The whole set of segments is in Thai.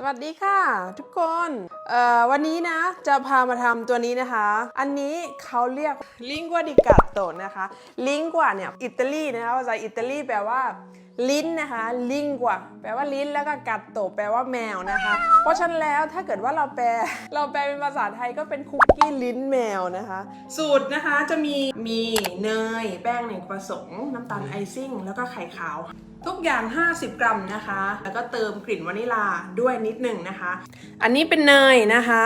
สวัสดีค่ะ ทุกคน วันนี้นะจะพามาทำตัวนี้นะคะ อันนี้เขาเรียกลิงกัวดิกาโตนะคะลิงกัวเนี่ยอิตาลีนะคะภาษาอิตาลีแปลว่าลิ้นนะคะลิงกัวแปลว่าลิ้นแล้วก็กัตโตแปลว่าแมวนะคะ เพราะฉะนั้นแล้วถ้าเกิดว่าเราแปล เราแปลเป็นภาษาไทยก็เป็นคุกกี้ลิ้นแมวนะคะ สูตรนะคะจะมีมีเนย แป้งเนยผสมน้ำตาลไอซิ่ง แล้วก็ไข่ขาว ทุกอย่าง 50 กรัมนะคะ แล้วก็เติมกลิ่นวานิลาด้วยนิดหนึ่งนะคะ อันนี้เป็นเนยนะคะ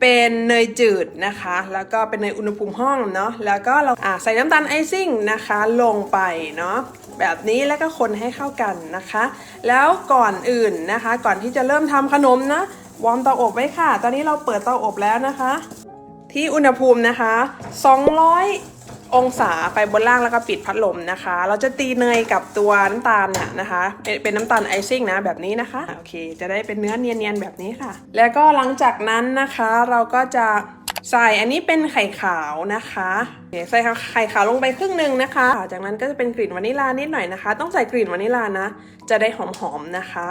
เป็นเนยจืดนะคะ แล้วก็เป็นเนยอุณหภูมิห้องเนาะแล้วก็เราใส่น้ำตาลไอซิ่งนะคะลงไปเนาะแบบนี้แล้วก็คนให้เข้ากันนะคะ แล้วก่อนอื่นนะคะ ก่อนที่จะเริ่มทำขนมนะวอร์มเตาอบไว้ค่ะ ตอนนี้เราเปิดเตาอบแล้วนะคะ ที่อุณหภูมินะคะ 200 องศาไปบนล่างแล้วก็ปิดพัดลมนะคะ เราจะตีเนยกับตัวน้ำตาลเนี่ยนะคะ เป็นน้ำตาลไอซิ่งนะแบบนี้นะคะโอเค จะได้เป็นเนื้อเนียนๆแบบนี้ค่ะ แล้วก็หลังจากนั้นนะคะเราก็จะใส่อันนี้เป็นไข่ขาวนะคะเใส่ไข่ขาวลงไปครึ่งหนึ่งนะคะ จากนั้นก็จะเป็นกลิ่นวานิลานิดหน่อยนะคะ ต้องใส่กลิ่นวานิลานะ จะได้หอมๆนะคะ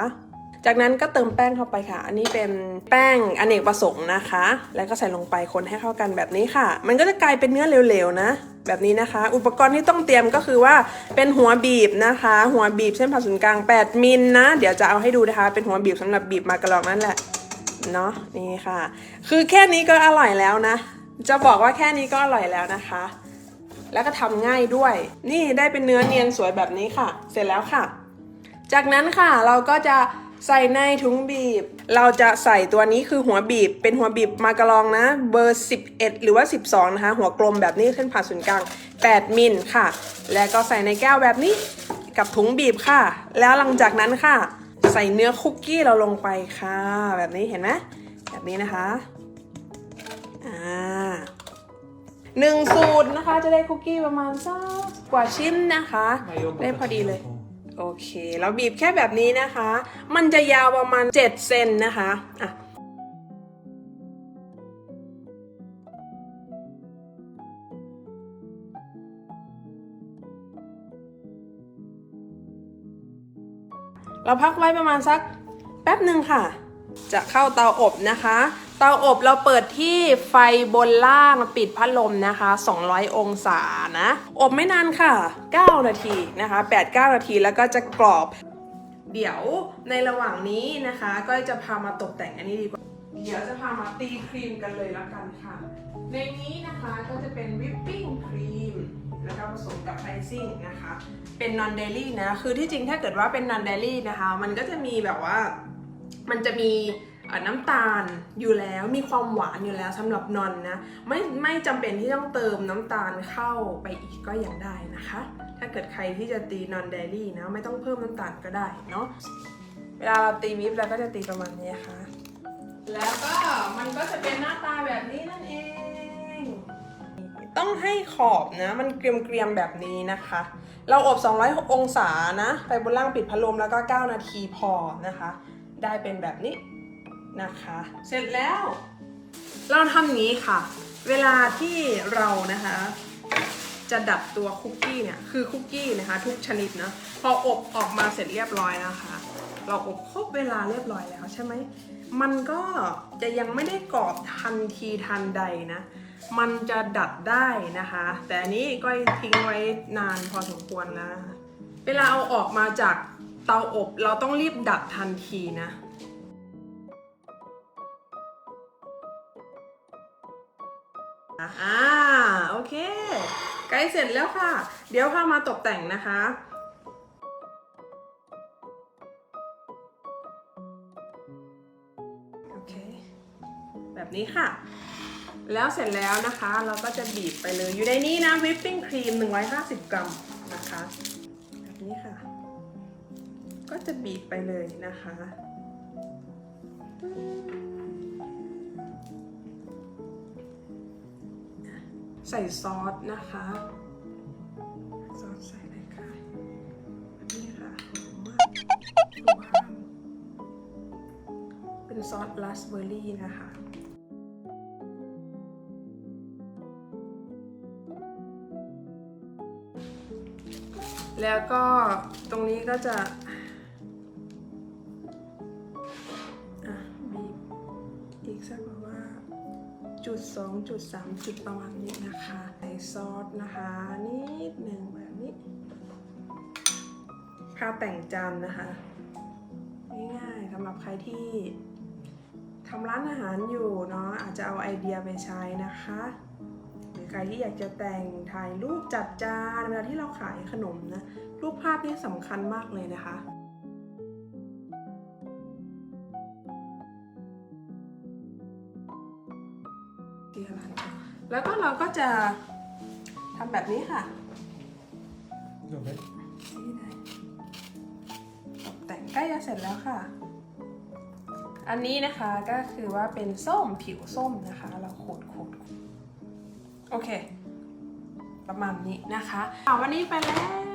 จากนั้นก็เติมแป้งเข้าไปค่ะ อันนี้เป็นแป้งอเนกประสงค์นะคะ แล้วก็ใส่ลงไปคนให้เข้ากันแบบนี้ค่ะ มันก็จะกลายเป็นเนื้อเหลวๆนะแบบนี้นะคะ อุปกรณ์ที่ต้องเตรียมก็คือว่าเป็นหัวบีบนะคะ หัวบีบเส้นผ่าศูนย์กลาง 8 มิลนะ เดี๋ยวจะเอาให้ดูนะคะ เป็นหัวบีบสำหรับบีบมากระลองนั่นแหละ เนาะนี่ค่ะ คือแค่นี้ก็อร่อยแล้วนะ จะบอกว่าแค่นี้ก็อร่อยแล้วนะคะ แล้วก็ทำง่ายด้วย นี่ได้เป็นเนื้อเนียนสวยแบบนี้ค่ะ เสร็จแล้วค่ะ จากนั้นค่ะเราก็จะ ใส่ในถุงบีบ เราจะใส่ตัวนี้คือหัวบีบ เป็นหัวบีบมากระลองนะ เบอร์ 11 หรือว่า 12 นะคะ หัวกลมแบบนี้ขึ้นผ่าศูนย์กลาง 8 มิลค่ะ แล้วก็ใส่ในแก้วแบบนี้กับถุงบีบค่ะ แล้วหลังจากนั้นค่ะ ใส่เนื้อคุกกี้เราลงไปค่ะ แบบนี้เห็นไหมแบบนี้นะคะอ่าหนึ่งสูตรนะคะจะได้คุกกี้ประมาณสักกว่าชิ้นนะคะ ได้พอดีเลย โอเค เราบีบแค่แบบนี้นะคะ มันจะยาวประมาณ 7 เซนนะคะอะเราพักไว้ประมาณสักแป๊บหนึ่งค่ะ จะเข้าเตาอบนะคะ เตาอบเราเปิดที่ไฟบนล่างปิดพัดลมนะคะ 200 องศานะ อบไม่นานค่ะ 9 นาทีนะคะ 8-9 นาทีแล้วก็จะกรอบ เดี๋ยวในระหว่างนี้นะคะ ก็จะพามาตกแต่งอันนี้ดีกว่า เดี๋ยวจะพามาตีครีมกันเลยละกันค่ะ ในนี้นะคะก็จะเป็นวิปปิ้งครีมแล้วก็ผสมกับไอซิ่งนะคะ เป็นนอนเดลี่นะ คือที่จริงถ้าเกิดว่าเป็นนอนเดลี่นะคะ มันก็จะมีแบบว่า มันจะมี น้ำตาลอยู่แล้วมีความหวานอยู่แล้วสำหรับนอนนะไม่ไม่จำเป็นที่ต้องเติมน้ำตาลเข้าไปอีกก็ยังได้นะคะ ถ้าเกิดใครที่จะตีนอนเดลี่นะไม่ต้องเพิ่มน้ำตาลก็ได้เนาะเวลาเราตีวิปเราก็จะตีประมาณนี้ค่ะ แล้วก็มันก็จะเป็นหน้าตาแบบนี้นั่นเอง ต้องให้ขอบนะ มันเกรียมๆแบบนี้นะคะ เราอบ 200 องศานะ ไปบนล่างปิดพัดลมแล้วก็ 9 นาทีพอนะคะ ได้เป็นแบบนี้ นะคะ เสร็จแล้ว เราทำนี้ค่ะ เวลาที่เรานะคะ จะดับตัวคุกกี้เนี่ยคือคุกกี้นะคะ ทุกชนิดนะพออบออกมาเสร็จเรียบร้อยนะคะ เราอบครบเวลาเรียบร้อยแล้วใช่ไหมมันก็จะยังไม่ได้กรอบทันทีทันใดนะ มันจะดัดได้นะคะ แต่อันนี้ก็ทิ้งไว้นานพอสมควรแล้วนะคะเวลาเอาออกมาจากเตาอบเราต้องรีบดัดทันทีนะ อ่าโอเค ใกล้เสร็จแล้วค่ะ เดี๋ยวพามาตกแต่งนะคะโอเคแบบนี้ค่ะ แล้วเสร็จแล้วนะคะเราก็จะบีบไปเลยอยู่ในนี้นะวิปปิ้งครีม 150 กรัมนะคะ แบบนี้ค่ะ ก็จะบีบไปเลยนะคะ ใส่ซอสนะคะซอสใส่เลยค่ะนี่ค่ะหอมมากว้าวเป็นซอสราสเบอร์รี่นะคะแล้วก็ตรงนี้ก็จะ จุดสองจุดสามจุดประมาณนี้นะคะใส่ซอสนะคะนิดหนึ่งแบบนี้ค่าแต่งจานนะคะง่ายๆสำหรับใครที่ทำร้านอาหารอยู่เนาะอาจจะเอาไอเดียไปใช้นะคะ หรือใครที่อยากจะแต่งถ่ายรูปจัดจานเวลาที่เราขายขนมนะรูปภาพนี่สำคัญมากเลยนะคะ ที่ร้านค่ะแล้วก็เราก็จะทำแบบนี้ค่ะ Go ahead. นี่ได้ตกแต่งใกล้จะเสร็จแล้วค่ะ อันนี้นะคะก็คือว่าเป็นส้มผิวส้มนะคะ เราขูดขูดขูดโอเค ประมาณนี้นะคะอะวันนี้ไปแล้ว